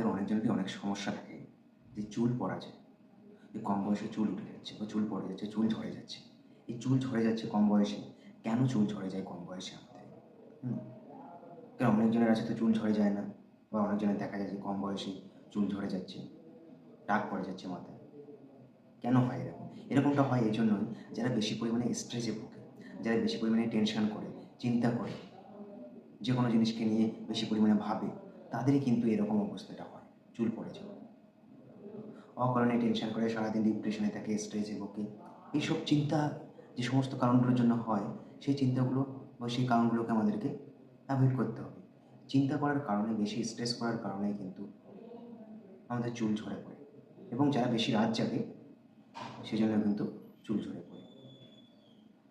আমাদের অনেকজনেরই অনেক সমস্যা থাকে। যে চুল পড়া যায়। যে কম বয়সে চুল উঠে যাচ্ছে বা চুল পড়ে যাচ্ছে, চুল ঝরে যাচ্ছে। এই চুল ঝরে যাচ্ছে কম বয়সে, কেন চুল ঝরে যায় কম বয়সে আমাদের? হুম? কেন অনেকজনের আছে তো চুল ঝরে যায় না? বা অনেকজনের দেখা যায় যে কম বয়সে চুল ঝরে যাচ্ছে টাক পড়ে যাচ্ছে মাথায়। কেন হয় এরকম? এরকমটা হয় এই জন্যই যারা বেশি পরিমাণে স্ট্রেসে ভোগে, যারা বেশি পরিমাণে টেনশন করে, চিন্তা করে, যে কোনো জিনিসকে নিয়ে বেশি পরিমাণে ভাবে তাদেরই কিন্তু এরকম অবস্থাটা হয়। চুল পড়ে যাওয়া অকারণে টেনশন করে সারাদিন ডিপ্রেশনে থাকে স্ট্রেসে ভোগে। এইসব চিন্তা যে সমস্ত কারণগুলোর জন্য হয়, সেই চিন্তাগুলো বা সেই কারণগুলোকে আমাদেরকে অ্যাভয়েড করতে হবে। চিন্তা করার কারণে, বেশি স্ট্রেস করার কারণে কিন্তু আমাদের চুল ঝরে পড়ে। এবং যারা বেশি রাত জাগে, সেজন্য কিন্তু চুল ঝরে পড়ে।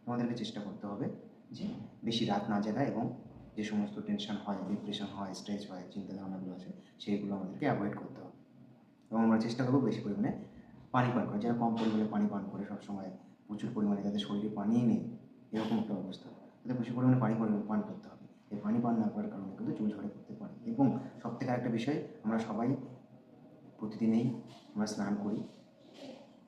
আমাদেরকে চেষ্টা করতে হবে যে বেশি রাত না জাগা এবং যে সমস্ত টেনশন হয় ডিপ্রেশন হয় স্ট্রেস হয় চিন্তা ধারণাগুলো আছে সেইগুলো আমাদেরকে অ্যাভয়েড করতে হবে। এবং আমরা চেষ্টা করব বেশি পরিমাণে পানি পান করে যারা কম পরিমাণে পানি পান করে সবসময় প্রচুর পরিমাণে যাদের শরীরে পানিই নেই, এরকম একটা অবস্থা। তাদের প্রচুর পরিমাণে পানি পান করতে হবে। এই পানি পান না করার কারণে কিন্তু চুল ঝরে পড়তে পারে। এবং সব থেকে আরেকটা বিষয়, আমরা সবাই প্রতিদিনেই আমরা স্নান করি।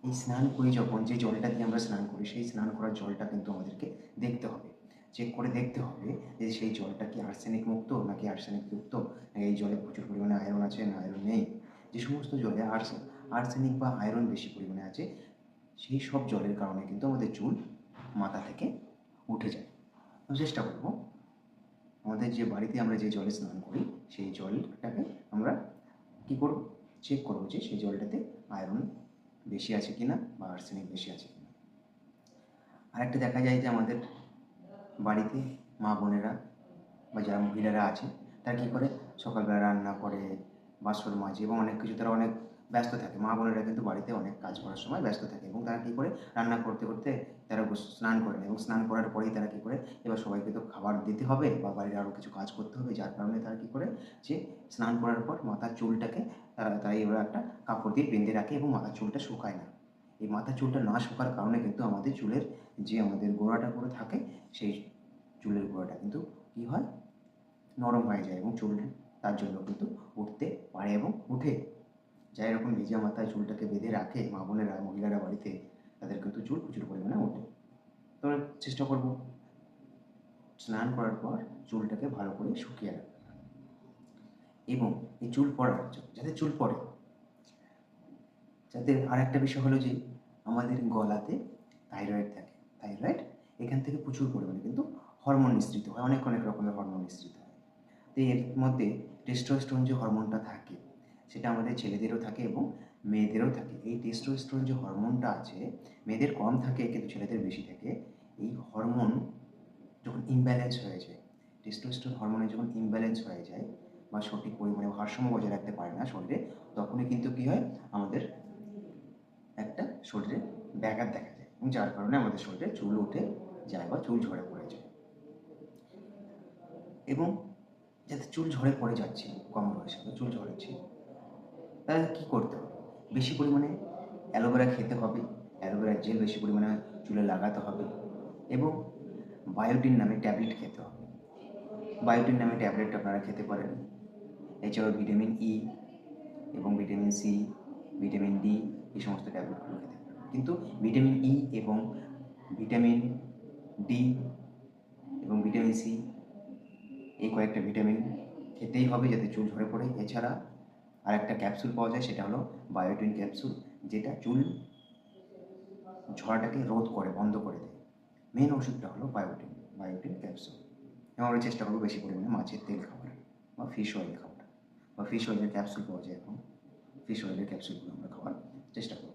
এই স্নান করি যখন, যে জলটা দিয়ে আমরা স্নান করি, সেই স্নান করার জলটা কিন্তু আমাদেরকে দেখতে হবে। চেক করে দেখতে হবে যে সেই জলটা কি আর্সেনিক মুক্ত নাকি আর্সেনিক যুক্ত? নাকি এই জলে প্রচুর পরিমাণে আয়রন আছে না আয়রন নেই। যে সমস্ত জলে আর্স আর্সেনিক বা আয়রন বেশি পরিমাণে আছে, সেই সব জলের কারণে কিন্তু আমাদের চুল মাথা থেকে উঠে যায়। আমি চেষ্টা করব। আমাদের যে বাড়িতে আমরা যে জলে স্নান করি, সেই জলটাকে আমরা কী করব? চেক করব যে সেই জলটাতে আয়রন বেশি আছে কি না বা আর্সেনিক বেশি আছে কিনা। আরেকটা দেখা যায় যে আমাদের বাড়িতে মা বোনেরা বা যারা মহিলারা আছে, তারা কী করে? সকালবেলা রান্না করে বাসন মাজে এবং অনেক কিছু, তারা অনেক ব্যস্ত থাকে। মা বোনেরা কিন্তু বাড়িতে অনেক কাজ করার সময় ব্যস্ত থাকে এবং তারা কী করে? রান্না করতে করতে তারা স্নান করেন এবং স্নান করার পরেই তারা কী করে? এবার সবাইকে তো খাবার দিতে হবে বা বাড়ির আরও কিছু কাজ করতে হবে, যার কারণে তারা কী করে? যে স্নান করার পর মাথার চুলটাকে তারা তারা এবার একটা কাপড় দিয়ে বেঁধে রাখে এবং মাথার চুলটা শুকায় না। এই মাথার চুলটা না শুকার কারণে কিন্তু আমাদের চুলের যে আমাদের গোড়াটা করে থাকে, সেই চুলের গোড়াটা কিন্তু কী হয়? নরম হয়ে যায় এবং চুল তার জন্য কিন্তু উঠতে পারে এবং উঠে। যাই এরকম ভিজা মাথায় চুলটাকে বেঁধে রাখে মা বোনেরা, মহিলারা বাড়িতে, তাদের কিন্তু চুল প্রচুর পরিমাণে ওঠে। তো চেষ্টা করব স্নান করার পর চুলটাকে ভালো করে শুকিয়ে রাখা এবং এই চুল পড়ার যাতে চুল পড়ে। যাদের আরেকটা বিষয় হলো যে আমাদের গলাতে থাইরয়েড থাকে। থাইরয়েড এখান থেকে প্রচুর পরিমাণে কিন্তু হরমোন নিঃসৃত হয়, অনেক অনেক রকমের হরমোন নিঃসৃত হয়। তো এর মধ্যে টেস্টোস্টেরন যে হরমোনটা থাকে, সেটা আমাদের ছেলেদেরও থাকে এবং মেয়েদেরও থাকে। এই টেস্টোস্টেরন যে হরমোনটা আছে, মেয়েদের কম থাকে কিন্তু ছেলেদের বেশি থাকে। এই হরমোন যখন ইমব্যালেন্স হয়ে যায় টেস্টোস্টেরন হরমোনে যখন ইমব্যালেন্স হয়ে যায় বা সঠিক পরিমাণে ভারসাম্য বজায় রাখতে পারে না শরীরে, তখনই কিন্তু কী হয়? আমাদের শরীরে ব্যাঘাত দেখা যায় এবং যার কারণে আমাদের শরীরে চুল উঠে যায় বা চুল ঝরে পড়ে যায়। এবং যাতে চুল ঝরে পড়ে যাচ্ছে, কম বয়সে চুল ঝরেছে, তাহলে কী করতে হবে? বেশি পরিমাণে অ্যালোভেরা খেতে হবে অ্যালোভেরার জেল বেশি পরিমাণে চুলে লাগাতে হবে এবং বায়োটিন নামে ট্যাবলেট খেতে হবে। বায়োটিন নামে ট্যাবলেট আপনারা খেতে পারেন এছাড়াও ভিটামিন ই এবং ভিটামিন সি ভিটামিন ডি এই সমস্ত ট্যাবলেটগুলো খেতে কিন্তু ভিটামিন ই এবং ভিটামিন ডি এবং ভিটামিন সি এই কয়েকটা ভিটামিন খেতেই হবে যাতে চুল ঝরে পড়ে। এছাড়া আর একটা ক্যাপসুল পাওয়া যায়, সেটা হলো বায়োটিন ক্যাপসুল যেটা চুল ঝরাটাকে রোধ করে, বন্ধ করে দেয়। মেন ওষুধটা হলো বায়োটিন বায়োটিন ক্যাপসুল এবং আমরা চেষ্টা করব বেশি পরিমাণে মাছের তেল খাবার বা ফিশ অয়েল খাবার বা ফিশ অয়েলের ক্যাপসুল পাওয়া যায় এখন। ফিশ অয়েলের ক্যাপসুলগুলো আমরা খাওয়ার চেষ্টা করব